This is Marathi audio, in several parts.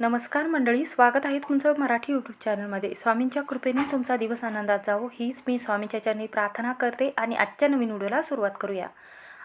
नमस्कार मंडळी स्वागत आहे तुमचं मराठी यूट्यूब चॅनलमध्ये स्वामींच्या कृपेने तुमचा दिवस आनंदात जावो. हीच मी स्वामींच्या चरणी प्रार्थना करते आणि आजच्या नवीन व्हिडिओला सुरुवात करूया.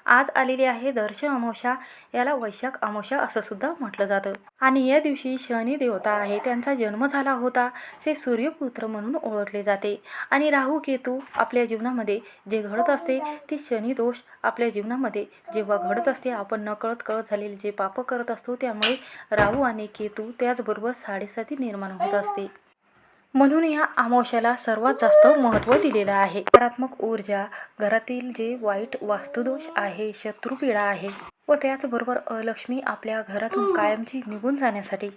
आज आलेली आहे दर्श अमावस्या. याला वैशाख अमावस्या असं सुद्धा म्हटलं जातं. आणि या दिवशी शनी देवता आहे त्यांचा जन्म झाला होता. ते सूर्यपुत्र म्हणून ओळखले जाते. आणि राहू केतू आपल्या जीवनामध्ये जे घडत असते ते शनी दोष आपल्या जीवनामध्ये जेव्हा घडत असते आपण नकळत कळत झालेले जे पाप करत असतो त्यामुळे राहू आणि केतू त्याचबरोबर साडेसाती निर्माण होत असते. म्हणून या अमावस्याला सर्वात जास्त महत्त्व दिलेलं आहे. नकारात्मक ऊर्जा घरातील जे वाईट वास्तुदोष आहे शत्रुपीडा आहे व त्याचबरोबर अलक्ष्मी आपल्या घरातून कायमची निघून जाण्यासाठी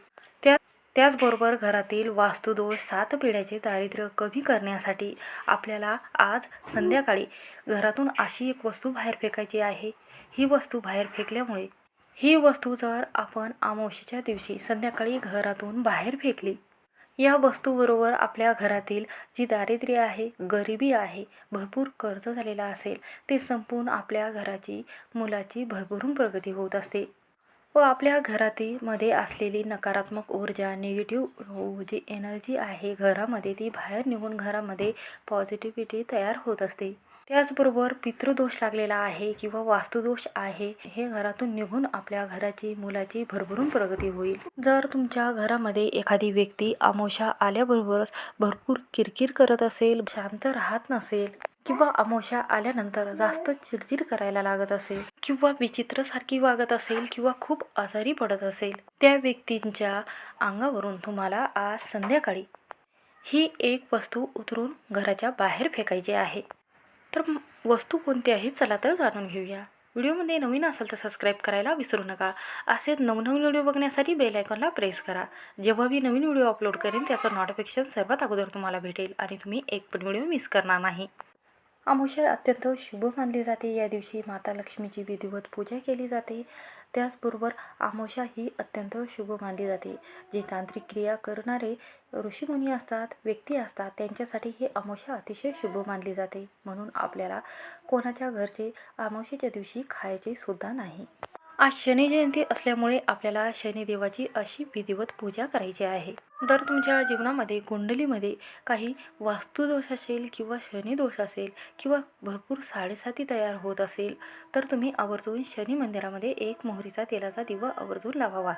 त्या त्याचबरोबर घरातील वास्तुदोष सात पिढ्याचे दारिद्र्य कमी करण्यासाठी आपल्याला आज संध्याकाळी घरातून अशी एक वस्तू बाहेर फेकायची आहे. ही वस्तू बाहेर फेकल्यामुळे ही वस्तू जर आपण अमावस्येच्या दिवशी संध्याकाळी घरातून बाहेर फेकली या वस्तूबरोबर आपल्या घरातील जी दारिद्र्य आहे गरिबी आहे भरपूर कर्ज झालेला असेल ते संपून आपल्या घराची मुलाची भरभरून प्रगती होत असते व आपल्या घरातील मध्ये असलेली नकारात्मक ऊर्जा निगेटिव्ह जी एनर्जी आहे घरामध्ये ती बाहेर निघून घरामध्ये पॉझिटिव्हिटी तयार होत असते. त्याचबरोबर पितृदोष लागलेला आहे किंवा वास्तुदोष आहे हे घरातून निघून आपल्या घराची मुलाची भरभरून प्रगती होईल. जर तुमच्या घरामध्ये एखादी व्यक्ती अमोशा आल्याबरोबरच भरपूर किरकिर करत असेल शांत राहत नसेल किंवा अमोशा आल्यानंतर जास्त चिडचिड करायला लागत असेल किंवा विचित्रसारखी वागत असेल किंवा खूप आजारी पडत असेल त्या व्यक्तींच्या अंगावरून तुम्हाला आज संध्याकाळी ही एक वस्तू उतरून घराच्या बाहेर फेकायची आहे. तर वस्तू कोणती आहे? चला तर जाणून घेऊया. व्हिडिओमध्ये नवीन असेल तर सबस्क्राईब करायला विसरू नका. असे नवनवीन व्हिडिओ बघण्यासाठी बेल आयकॉनला प्रेस करा. जेव्हा मी नवीन व्हिडिओ अपलोड करेन त्याचं नोटिफिकेशन सर्वात अगोदर तुम्हाला भेटेल आणि तुम्ही एक पण व्हिडिओ मिस करणार नाही. अमावस्या अत्यंत शुभ मानली जाते. या दिवशी माता लक्ष्मीची विधिवत पूजा केली जाते. त्याचबरोबर अमावस्या ही अत्यंत शुभ मानली जाते. जी तांत्रिक क्रिया करणारे ऋषीमुनी असतात व्यक्ती असतात त्यांच्यासाठी ही अमावस्या अतिशय शुभ मानली जाते. म्हणून आपल्याला कोणाच्या घरचे अमावस्येच्या दिवशी खायचे सुद्धा नाही. आज शनी जयंती असल्यामुळे आपल्याला शनिदेवाची अशी विधिवत पूजा करायची आहे. जर तुमच्या जीवनामध्ये कुंडलीमध्ये काही वास्तुदोष असेल किंवा शनिदोष असेल किंवा भरपूर साडेसाती तयार होत असेल तर तुम्ही आवर्जून शनी मंदिरामध्ये एक मोहरीचा तेलाचा दिवा आवर्जून लावावा.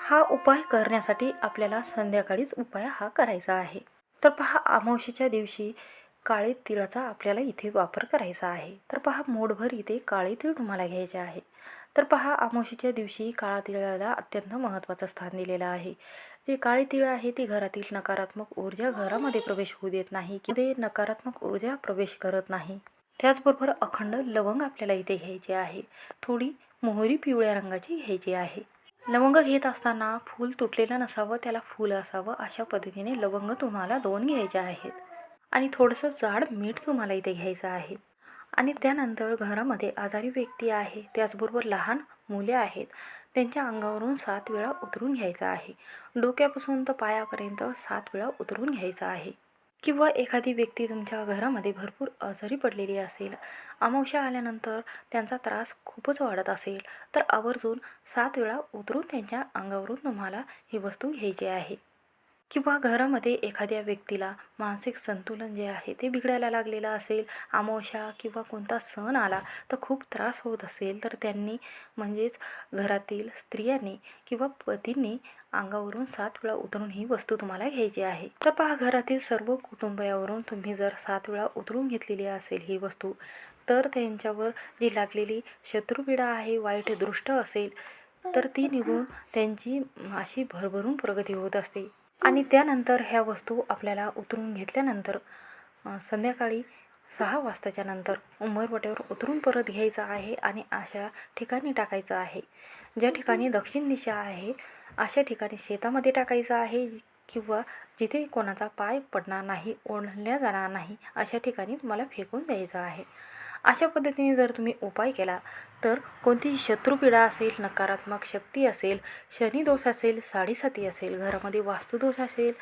हा उपाय करण्यासाठी आपल्याला संध्याकाळीच उपाय हा करायचा आहे. तर पहा अमावशेच्या दिवशी काळे तिळाचा आपल्याला इथे वापर करायचा आहे. तर पहा मोडभर इथे काळे तीळ तुम्हाला घ्यायचे आहे. तर पहा आमोशीच्या दिवशी काळा तिळाला अत्यंत महत्त्वाचं स्थान दिलेलं आहे. जे काळे तिळ आहे ती घरातील नकारात्मक ऊर्जा घरामध्ये प्रवेश होऊ देत नाही की ते नकारात्मक ऊर्जा प्रवेश करत नाही. त्याचबरोबर अखंड लवंग आपल्याला इथे घ्यायचे आहे. थोडी मोहरी पिवळ्या रंगाची घ्यायची आहे. लवंग घेत असताना फूल तुटलेलं नसावं त्याला फूल असावं अशा पद्धतीने लवंग तुम्हाला दोन घ्यायचे आहेत. आणि थोडंसं जाड मीठ तुम्हाला इथे घ्यायचं आहे. आणि त्यानंतर घरामध्ये आजारी व्यक्ती आहे. त्याचबरोबर लहान मुले आहेत. त्यांच्या अंगावरून सात वेळा उतरून घ्यायचा आहे. डोक्यापासून तर पायापर्यंत सात वेळा उतरून घ्यायचा आहे. किंवा एखादी व्यक्ती तुमच्या घरामध्ये भरपूर आजारी पडलेली असेल. अमावश्या आल्यानंतर त्यांचा त्रास खूपच वाढत असेल. तर आवर्जून सात वेळा उतरून त्यांच्या अंगावरून तुम्हाला ही वस्तू घ्यायची आहे. किंवा घरामध्ये एखाद्या व्यक्तीला मानसिक संतुलन जे आहे ते बिघडायला लागलेलं असेल अमावस्या किंवा कोणता सण आला तर खूप त्रास होत असेल तर त्यांनी म्हणजेच घरातील स्त्रियांनी किंवा पतींनी अंगावरून सात वेळा उतरून ही वस्तू तुम्हाला घ्यायची आहे. तर पहा घरातील सर्व कुटुंबियावरून तुम्ही जर सात वेळा उतरून घेतलेली असेल ही वस्तू तर त्यांच्यावर जी लागलेली शत्रुपीडा आहे वाईट दृष्ट असेल तर ती निघून त्यांची अशी भरभरून प्रगती होत असते. आणि त्यानंतर ह्या वस्तू आपल्याला उतरून घेतल्यानंतर संध्याकाळी सहा वाजताच्या नंतर उंबरवट्यावर उतरून परत घ्यायचं आहे आणि अशा ठिकाणी टाकायचं आहे. ज्या ठिकाणी दक्षिण दिशा आहे अशा ठिकाणी शेतामध्ये टाकायचं आहे. किंवा जिथे कोणाचा पाय पडणार नाही ओढल्या जाणार नाही अशा ठिकाणी तुम्हाला फेकून द्यायचं आहे. अशा पद्धतीने जर तुम्ही उपाय केला तर कोणतीही शत्रुपीडा असेल नकारात्मक शक्ती असेल शनिदोष असेल साडेसाती असेल घरामध्ये वास्तुदोष असेल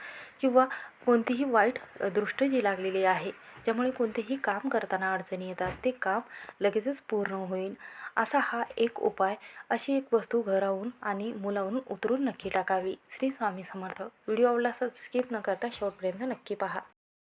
किंवा कोणतीही वाईट दृष्ट जी लागलेली आहे ज्यामुळे कोणतेही काम करताना अडचणी येतात ते काम लगेचच पूर्ण होईल. असा हा एक उपाय अशी एक वस्तू घराहून आणि मुलाहून उतरून नक्की टाकावी. श्री स्वामी समर्थ. व्हिडिओ आवडला असं स्किप न करता शेवटपर्यंत नक्की पहा.